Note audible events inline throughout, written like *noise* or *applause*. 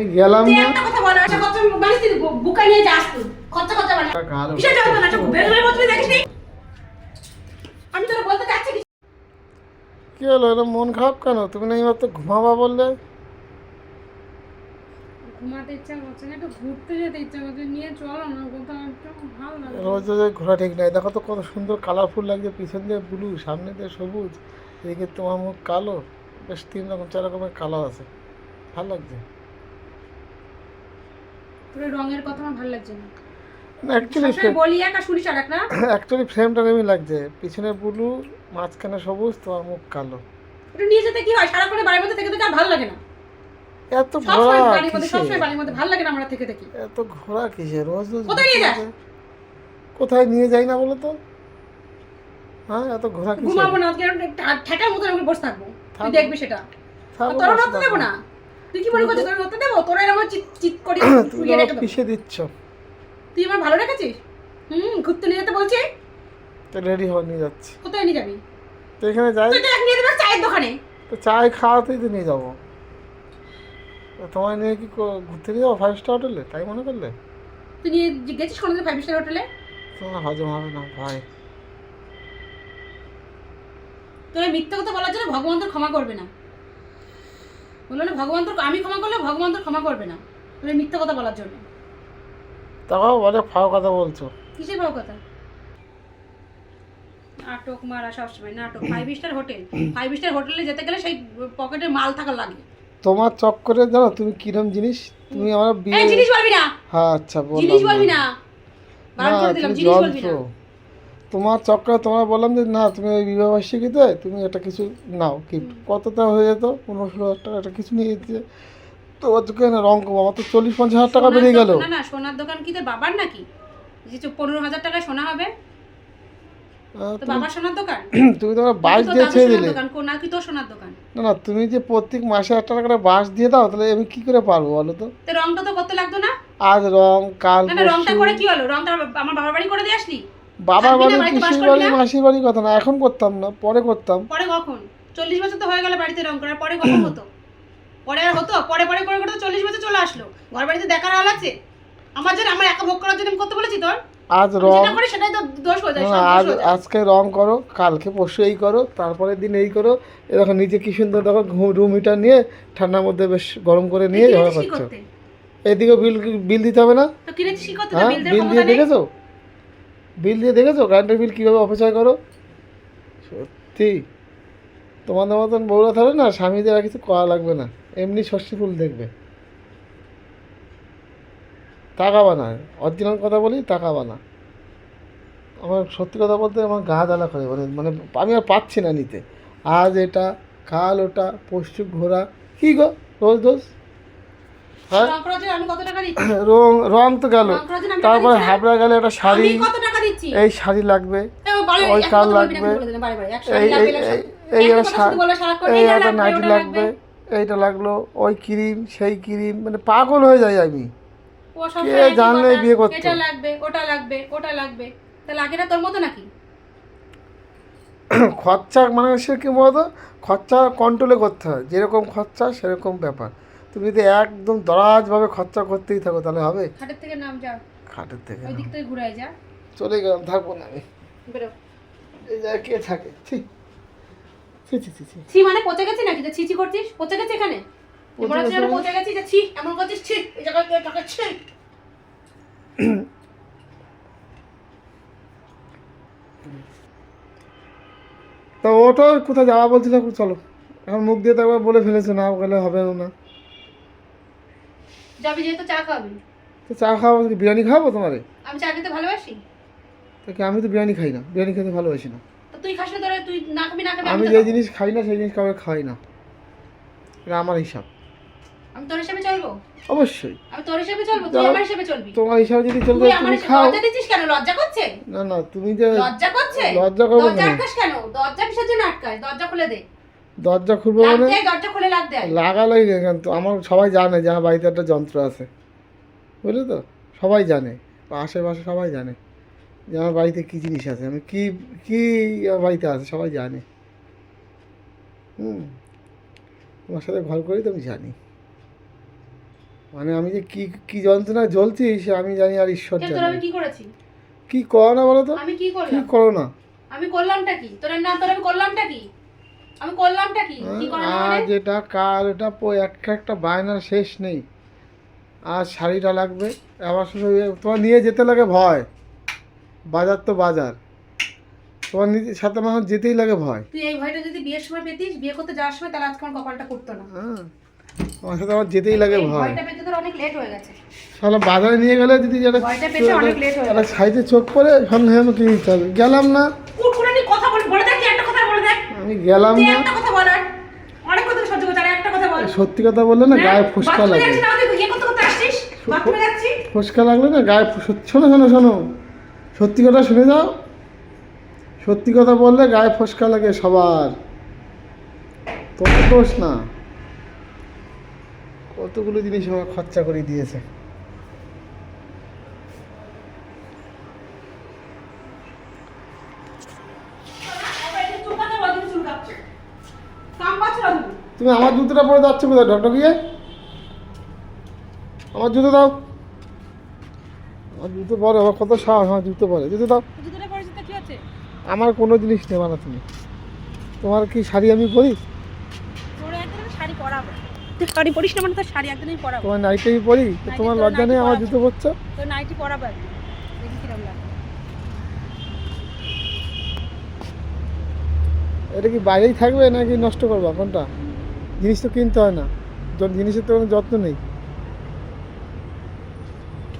আমি গেলাম তুই না। একটা কথা বল একটা কথা মানে তুই বুকা নিয়ে যাস তুই। মানে কিসের জন্য না বের বলতে দেখিস নি। আমি তোরা বলতে চাচ্ছি কি? কি হলো এটা মন খারাপ কেন? তুমি না এইমাত্র ঘুমাবা বললে? ঘুমাতে ইচ্ছা করছে না একটু ঘুরতে যেতে ইচ্ছা করছে। নিয়ে চলো না কোথাও একটু ভালো লাগে রোজ রোজ ঘোরা ঠিক নাই। দেখো তো কত সুন্দর কালারফুল লাগছে পিছন দিয়ে ব্লু সামনে দিয়ে সবুজ। এদিকে তোমার মুখ কালো বেশ তিন রকম চার রকমের কালার আছে। ভালো লাগছে। তোর রঙের কথা আমার ভালো লাগছে না। না অ্যাকচুয়ালি বলি এক শুনিস আর না? অ্যাকচুয়ালি ফ্রেমটা এমনি লাগছে পিছনে ব্লু মাঝখানে সবুজ তোমার মুখ কালো। একটু নিয়ে যেতে কি হয়? সারাক্ষণে বাড়ির মধ্যে থেকে থেকে আর ভালো লাগে না। এত ঘোরা বাড়ির মধ্যে কিসে সবসময় বাড়ির মধ্যে ভালো লাগে না আমরা থেকে থেকে। এত ঘোরা কিসে রোজ রোজ কোথায় নিয়ে যাস? কোথায় নিয়ে যাই না বলো তো? হ্যাঁ এত ঘোরা কিসে ঘুমাবো না আজকে ঠেকার মতো বসে থাকব। তুই। দেখবি সেটা। তোর দেবো না? তুই কি মনে করছিস? তোর নড়তে দেবো? *clears throat* তোরা এরকম চিৎ চিৎ করে শুয়ে রেখে পিছিয়ে দিচ্ছ। তুই আমার ভালো রেখেছিস? হুম ঘুরতে নিয়ে যেতে বলছি? তো রেডি হয়ে নিয়ে যাচ্ছি। কোথায় নিয়ে যাবি? তো এখানে যাই। তুই তো এক নিয়ে যাবে চায়ের দোকানে। তো চায় খাওয়াতেই তো নিয়ে যাব। তো তোমায় নিয়ে কি ঘুরতে নিয়ে যাব ফাইভ স্টার হোটেলে তাই মনে করলে? তুই গেছিস কোনোদিন ফাইভ স্টার হোটেলে তোমার হজম হবে না ভাই। তোর মিথ্যা কথা বলার জন্য ভগবান তোর ক্ষমা করবে না। বলল ভগবান তোর আমি ক্ষমা করলে ভগবান তোর ক্ষমা করবে না। এই মিথ্যা কথা বলার জন্য। তাও অনেক ফাও কথা বলছো। কিসের ভাব কথা? নাটক মারা সবসময় নাটক five star hotel. Five star হোটেলে যেতে গেলে সেই পকেটে মাল থাকা লাগে। তোমার চক্করে জানো তুমি কিরম জিনিস? তুমি আমার বিয়ে এই জিনিস বলবি না। হ্যাঁ আচ্ছা জিনিস বলবি না। বারণ করে দিলাম জিনিস বলবি না। তোমার চক্করে তোমার বললাম যে না তুমি ওই বিবাহ বার্ষিকীতে তুমি একটা কিছু নাও গিফট কতটা হয়ে যেত? পনেরো ষোলো হাজার টাকা একটা কিছু নিয়ে যেতে। তোমার চোখে না রং কম আমার তো চল্লিশ পঞ্চাশ হাজার টাকা বেরিয়ে গেল। না না সোনার দোকান কি বাবার নাকি? যে পনেরো হাজার টাকায় সোনা হবে? তো সোনার দোকান? *clears throat* তুমি তোমার বাস দিয়ে ছেড়ে দিলে। দোকান কোন সোনার দোকান? না না তুমি যে প্রত্যেক মাসে একটা টাকা করে বাস দিয়ে দাও তাহলে আমি কি করে পারব বলো তো? তো রংটা তো করতে লাগতো না? আজ রং কাল না না রংটা করে কি হলো? রংটা আমার বাবার বাড়ি করে দিয়ে আসলি? বাবার না, বাড়ি পিসির বাড়ি মাসির বাড়ির কথা না এখন করতাম না পরে করতাম। পরে কখন? চল্লিশ বছর তো হয়ে গেল বাড়িতে রং করার পরে কখন হতো? পরে আর হতো? পরে পরে করে করে চল্লিশ বছর চলে আসলো। ঘর বাড়িতে দেখার হাল আছে? আমার জন্য আমার একা ভোগ করার জন্য আমি করতে বলেছি তোর? আজ রং সেটাই তো দোষ হয়ে যায় আজ আজকে রং করো কালকে পরশু এই করো তারপরের দিন এই করো। এরকম নিজে কি সুন্দর দেখো রুম হিটার নিয়ে ঠান্ডার মধ্যে বেশ গরম করে নিয়ে ঝগড়া কিনেছিস করছ। এদিকে বিল বিল দিতে হবে না? তো কিনেছিস কি করতে? হ্যাঁ বিল দিয়ে দেখেছ? বিল দিয়ে দেখেছ? কারেন্টের বিল কীভাবে অপচয় করো? সত্যি। তোমাদের মতন বউরা থাকলে না স্বামীদের আর কিছু করা লাগবে না। এমনি ষষ্ঠী ফুল দেখবে। তাকাবা না অরিজিনাল কথা বলি তাকাবা না আমার সত্যি কথা বলতে আমার গা জ্বালা করে। মানে মানে আমি আর পাচ্ছি না নিতে। আজ এটা কাল ওটা পশু ঘোরা। কী গো? রোজ রোজ? হ্যাঁ? রং টাকা? রং তো গেল। টাকা তারপরে হাবড়া গেলে একটা শাড়ি। টাকা দিচ্ছি? এই শাড়ি লাগবে ওই কাল লাগবে। এই এই এই- একটা নাইটি লাগবে এইটা লাগল ওই ক্রিম সেই ক্রিম মানে পাগল হয়ে যাই আমি। কে জানলে বিয়ে করতো? এটা লাগবে ওটা লাগবে ওটা লাগবে। তা লাগে না তোর মতো নাকি? *coughs* খরচা মানে সে কি বলতো? খরচা কন্ট্রোলে করতে হয়। যেরকম খরচা সেরকম ব্যাপার। তুমি যদি একদম দরাজভাবে খরচা করতেই থাকো তাহলে হবে? খাটের থেকে নাম যা। খাটের থেকে ওই দিক থেকে ঘুরাই যা। চলে গেলাম থাকব না আমি। এই জায়গায় কে থাকে? ছি। ছি ছি ছি ছি। ছি মানে পচে গেছি নাকি? যে ছিচি করছিস? পচে গেছি এখানে? মনে হচ্ছে গেছে যেন মানে? পচে গেছি যে ছি এমন করছিস ছি। এই জায়গায় এই জায়গায় ছি। তা ওটা কোথায় যাওয়া বলছিল? চলো। এখন মুখ দিয়ে তো একবার বলে ফেলেছে না গেলে হবে না। যাবি যেহেতু চা খাবি তো চা খাওয়াবো বিরিয়ানি খাওয়াবো তোমারে? আমি চা খেতে ভালোবাসি? আমি তো বিরিয়ানি খাই না বিরিয়ানি খেতে ভালোবাসি না। তুই খাস না তোরা তুই না খাবি না খাবি আমি যে জিনিস খাই না সেই জিনিস কাউকে খাই না। এটা আমার হিসাব। আমি তোর হিসেবে চলবো? অবশ্যই। আমি তোর হিসেবে চলবো? তুই আমার হিসেবে চলবি? তোমার হিসাবে যদি চলবে তুমি হিসেবে খাও। লজ্জা দিচ্ছিস কেন? লজ্জা করছে? না না তুমি যে লজ্জা করছে? লজ্জা করব দরজা কেন? আটকাস কেন? দরজা কিসের জন্য আটকাস? দরজা খুলে দে। দরজা খুলবো মানে? দরজা খুলে লাগ দে লাগালাই কিন্তু আমার সবাই জানে যে আমার বাড়িতে একটা যন্ত্র আছে। বুঝলে তো? সবাই জানে। আশেপাশে সবাই জানে। যে আমার বাড়িতে কী জিনিস আছে? আমি কী কী আমার বাড়িতে আছে সবাই জানে। হুম। তোমার সাথে ঘর করি তো আমি জানি। মানে আমি যে কি কি যন্ত্রণা জ্বলছি সে আমি জানি আর ঈশ্বর জানি। আমি কি করেছি? কি করো না বলো তো? আমি কি কি করলাম করো না? আমি করলামটা কি? তোর না তোর আমি করলামটা কি? আমি করলামটা কি? কি করা না মানে? আজ এটা কাল এটা পো- একটা একটা বায়নার শেষ নেই। আর শাড়িটা লাগবে আবার শুধু তোমার নিয়ে যেতে লাগে ভয়। বাজার তো বাজার। তোমার নিজের সাথে আমার যেতেই লাগে ভয়। তুই এই ভয়টা যদি বিয়ের সময় পেতিস বিয়ে করতে যাওয়ার সময় তাহলে আজকে আমার কপালটা করতো না। হ্যাঁ। আমার সাথে আমার যেতেই লাগে ভয়। ভয়টা পেতে তোর অনেক লেট হয়ে গেছে। বাজারে নিয়ে গেলে যদি যেটা ভয়টা পেতে অনেক late হয়ে একটা সাইডে চোখ পড়ে সন্দেহ আমি কিনে হবে। গেলাম না। কুটকুটানি কথা বলে বলে দেখ একটা কথা বলে দেখ। আমি গেলাম না। একটা কথা বল অনেক কথা সহ্য করতে একটা কথা বল। সত্যি কথা বললে না গায়ে ফুসকা লাগে। ইয়ে বাথরুমে যাচ্ছি? ফুসকা লাগলে না গায়ে শোনো শোনো শোনো। সত্যি কথা শুনে যাও। সত্যি কথা বললে গায়ে ফসকা লাগে সবার। তোমার দোষ না। কতগুলো জিনিস আমার খরচা করে দিয়েছে। তুমি আমার জুতোটা পরে যাচ্ছ কোথায়? ঢকঢকিয়ে? আমার জুতো দাও। জুতো পরে আমার কত সাহস আমার জুতো পরে। জুতো দাও? আমার কোনো জিনিস নেবা না তুমি। তোমার কি শাড়ি আমি পরি? শাড়ি পরাবো। পরিস না মানে তোর শাড়ি একদিনই পরাবো। তোমার নাইটি পরি? তোমার লজ্জা নেই আমার জুতো পরছো তোর নাইটি পরাবো দেখি কিরম লাগে। এটা কি বাইরেই থাকবে নাকি নষ্ট করবা? কোনটা? জিনিস তো কিনতে হয় না। জিনিসের তো কোনো যত্ন নেই।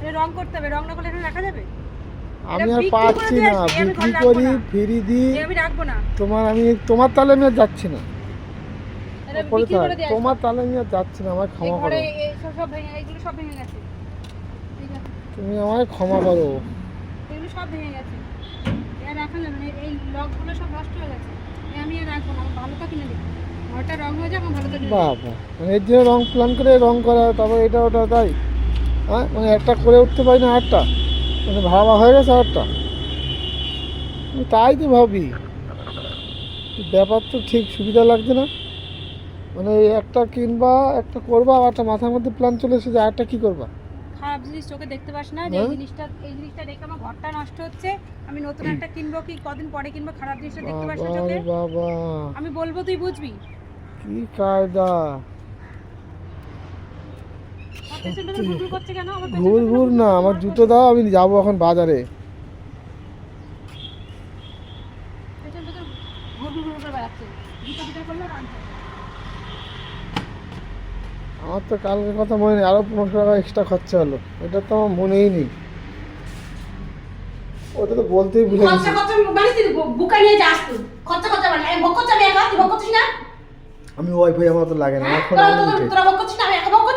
এটা রং করতে হবে রং না করলে এখানে রাখা যাবে? আমি আর পাচ্ছি না বিক্রি করি। ফিরি দিই। আমি রাখব না। তোমার আমি তোমার তালে আমি আর যাচ্ছি না। এটা। তোমার তালে আমি আর যাচ্ছি না আমার ক্ষমা করো। সব সব ভেঙে এগুলো সব ভেঙে গেছে। তুমি আমায় ক্ষমা করো। এগুলো সব ভেঙে গেছে। এটা রাখা যাবে না এই লকগুলো সব নষ্ট হয়ে গেছে। আমি আর রাখব না ভালোটা কিনে দিই ঘরটা রং হয়ে যাক ভালোটা বাবা মানে এর রং প্ল্যান করে রং করা তারপর এটা ওটা তাই? হ্যাঁ? মানে একটা করে উঠতে পারি না আটটা মানে ভাবা হয়ে গেছে আটটা আমি তাই তো ভাবি। ব্যাপার তো ঠিক সুবিধা লাগছে না। মানে একটা কিনবা একটা করবা আর একটা মাথার মধ্যে প্ল্যান চলে এসেছে আরেকটা কী করবা? খারাপ জিনিস চোখে দেখতে পাস না যে এই হ্যাঁ? জিনিসটা এই জিনিসটা দেখে আমার ঘরটা নষ্ট হচ্ছে। আমি নতুন একটা কিনবো কি কদিন পরে কিনবো খারাপ জিনিসটা দেখতে পাস না চোখে? বাবা। আমি বলব তুই বুঝবি। কি কায়দা আমার পেছনটা তো ঘুরঘুর করছে কেন আমার পেছনটা ঘুর ঘুর না আমার জুতো দাও আমি যাব এখন বাজারে। আমার তো কালকের কথা মনে নেই আরও পনেরোশো টাকা এক্সট্রা খরচা হলো। এটা তো আমার মনেই নেই। ওটা তো বলতেই ভুলে গেছি। মানে মানে আমি ওয়াইফাই আমার তো লাগে না হ্যাঁ?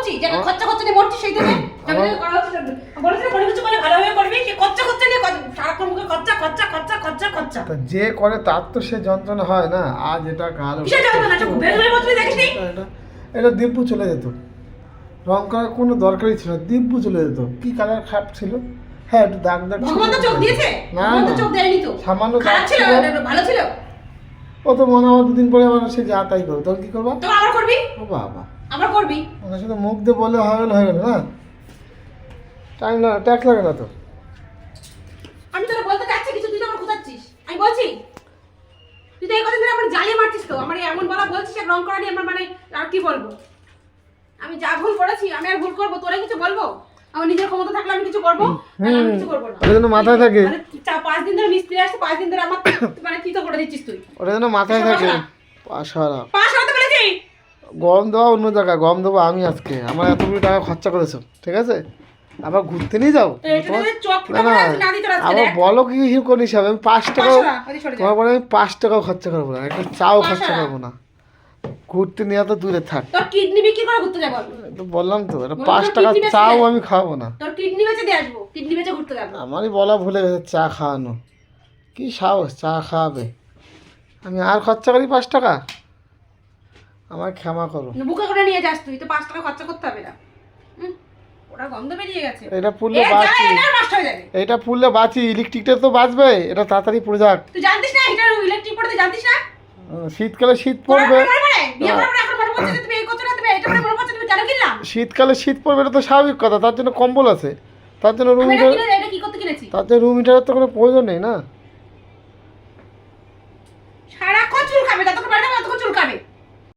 আমার করছি? যে আমার- খরচা খরচা নিয়ে মরছিস সেই দিকে আমার- করা হচ্ছে। বলেছিল কোনো কিছু করলে ভালোভাবে করবি? সে খরচা খরচা নিয়ে কর- সারাক্ষণ মুখে খরচা খরচা খরচা খরচা খরচা। যে করে তার তো সে যন্ত্রণা হয় না। আজ এটা কাল হয়ে এটা- দিব্যু চলে যেত। রং করার কোনো দরকারই ছিল দিব্যু চলে যেত। কি কালার খারাপ ছিল? হ্যাঁ একটু দাগ দাগ না, সামান্য। ভালো ছিল। ও তো মনে হয় দুদিন পরে আবার সে যা তাই করবে। তখন কি করবা? আবার করবি? ও বাবা। আবার করবি? ওনার সাথে মুখ দিয়ে বলে হয়ে হয়ে গেল না? টাইম না ট্যাক্স লাগে না তো। আমি তোরা বলতে চাচ্ছি কিছু তুই তো আমার খোঁজাচ্ছিস। আমি বলছি তুই তো এই ধরে আমার জ্বালিয়ে মারছিস তো আমার এমন বলা বলছিস এক রং করা নিয়ে আমার মানে আর কি বলব? আমি যা ভুল করেছি আমি আর ভুল করব তোরা কিছু বলব? আমার নিজের ক্ষমতা থাকলে আমি কিছু করব? আমি কিছু করব না। ওটা যেন মাথায় থাকে। মানে চা- পাঁচ দিন ধরে মিস্ত্রি আসছে পাঁচ দিন ধরে আমার *coughs* মানে কি তো করে দিচ্ছিস তুই? ওটা যেন মাথায় থাকে। পাশারা। পাঁচ হাতে বলেছি! গম দেওয়া অন্য জায়গায় গম দেবো আমি আজকে। আমার এতগুলো টাকা খরচা করেছ ঠিক আছে? আবার ঘুরতে নিয়ে যাও? না না আবার বলো কি হিসাবে আমি পাঁচ টাকাও। তোমার পরে আমি পাঁচ টাকাও খরচা করব না একটা চাও খরচা করব না। ঘুরতে নিয়ে তো দূরে থাক। কিডনি বিক্রি করে ঘুরতে যাব তো বললাম তো এটা পাঁচ টাকা চাও আমি খাব না। তোর কিডনি বেচে দিয়ে আসব কিডনি বেচে ঘুরতে যাব। আমারই বলা ভুলে গেছে চা খাওয়ানো। কি সাহস চা খাওয়াবে। আমি আর খরচা করি পাঁচ টাকা? আমায় ক্ষমা করো। বুকে করে নিয়ে যাস তুই তো পাঁচ টাকা খরচা করতে হবে না। ওটা গন্ধ বেরিয়ে গেছে। এটা পুড়লে বাঁচি। এটা পুড়লে বাঁচি ইলেকট্রিকটা তো বাঁচবে এটা তাড়াতাড়ি পুড়ে যাক। তুই জানতিস না এটা ইলেকট্রিক পড়ে তুই জানতিস না? শীতকালে শীত পড়বে। শীতকালে শীত পড়বে এটা তো স্বাভাবিক কথা তার জন্য কম্বল আছে। তার জন্য রুম হিটার কি করতে কিনেছি? তার জন্য রুম হিটারের তো কোনো প্রয়োজন নেই না?